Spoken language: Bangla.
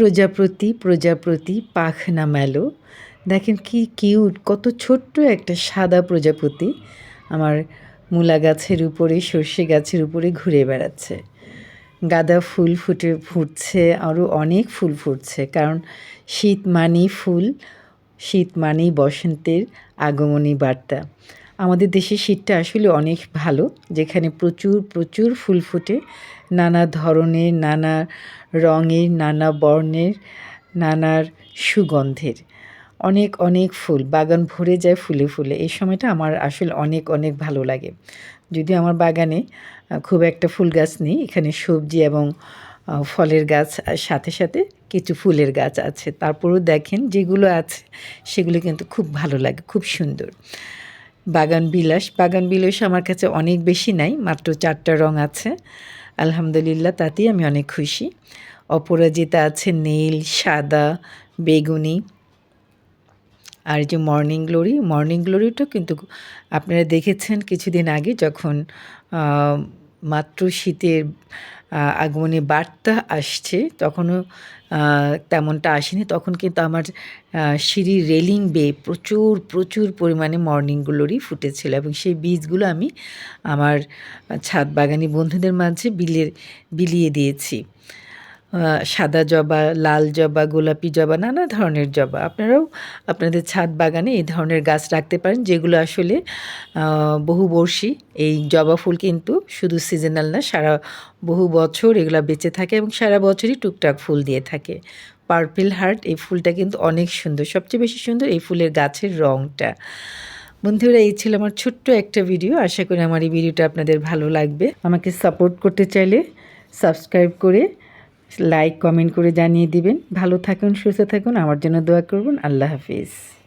প্রজাপতি প্রজাপতি পাখ না মেলো। দেখেন কি কিউট, কত ছোট্ট একটা সাদা প্রজাপতি আমার মূলা গাছের উপরে, সর্ষে গাছের উপরে ঘুরে বেড়াচ্ছে। গাঁদা ফুল ফুটে, ফুটছে, আরও অনেক ফুল ফুটছে, কারণ শীত মানেই ফুল, শীত মানেই বসন্তের আগমনী বার্তা। আমাদের দেশে শীতটা আসলে অনেক ভালো, যেখানে প্রচুর প্রচুর ফুল ফুটে। নানা ধরনের, নানা রঙের, নানা বর্ণের নানার সুগন্ধের। অনেক অনেক ফুল, বাগান ভরে যায় ফুলে ফুলে। এই সময়টা আমার আসলে অনেক অনেক ভালো লাগে। যদি আমার বাগানে খুব একটা ফুল গাছ নেই। এখানে সবজি এবং ফলের গাছ সাথে সাথে কিছু ফুলের গাছ আছে। তারপরেও দেখেন যেগুলো আছে, সেগুলো কিন্তু খুব ভালো লাগে, খুব সুন্দর। বাগান বিলাস। বাগান বিলাস আমার কাছে অনেক বেশি নাই, মাত্র চারটা রং আছে। আলহামদুলিল্লাহ, তাতেই আমি অনেক খুশি। অপরাজিতা আছে নীল, সাদা, বেগুনি। আর যে মর্নিং গ্লোরি, মর্নিং গ্লোরিটা কিন্তু আপনারা দেখেছেন কিছুদিন আগে যখন মাত্র শীতের আগমনে বার্তা আসছে, তখনও তেমনটা আসেনি। তখন কিন্তু আমার সিঁড়ি রেলিং বেয়ে প্রচুর প্রচুর পরিমাণে মর্নিং মর্নিংগুলোরই ফুটেছিল এবং সেই বীজগুলো আমি আমার ছাদ বাগানি বন্ধুদের মাঝে বিলের বিলিয়ে দিয়েছি। সাদা জবা, লাল জবা, গোলাপি জবা, নানা ধরনের জবা। আপনারাও আপনাদের ছাদ বাগানে এই ধরনের গাছ রাখতে পারেন, যেগুলো আসলে বহুবর্ষী। এই জবা ফুল কিন্তু শুধু সিজনাল না, সারা বহু বছর এগুলো বেঁচে থাকে এবং সারা বছরই টুকটাক ফুল দিয়ে থাকে। পার্পল হার্ট, এই ফুলটা কিন্তু অনেক সুন্দর। সবচেয়ে বেশি সুন্দর এই ফুলের গাছের রঙটা বন্ধুরা, এই ছিল আমার ছোট্ট একটা ভিডিও। আশা করি আমার এই ভিডিওটা আপনাদের ভালো লাগবে। আমাকে সাপোর্ট করতে চাইলে সাবস্ক্রাইব করে লাইক কমেন্ট করে জানিয়ে দিবেন। ভালো থাকুন, সুস্থ থাকুন। আমার জন্য দোয়া করবেন। আল্লাহ হাফিজ।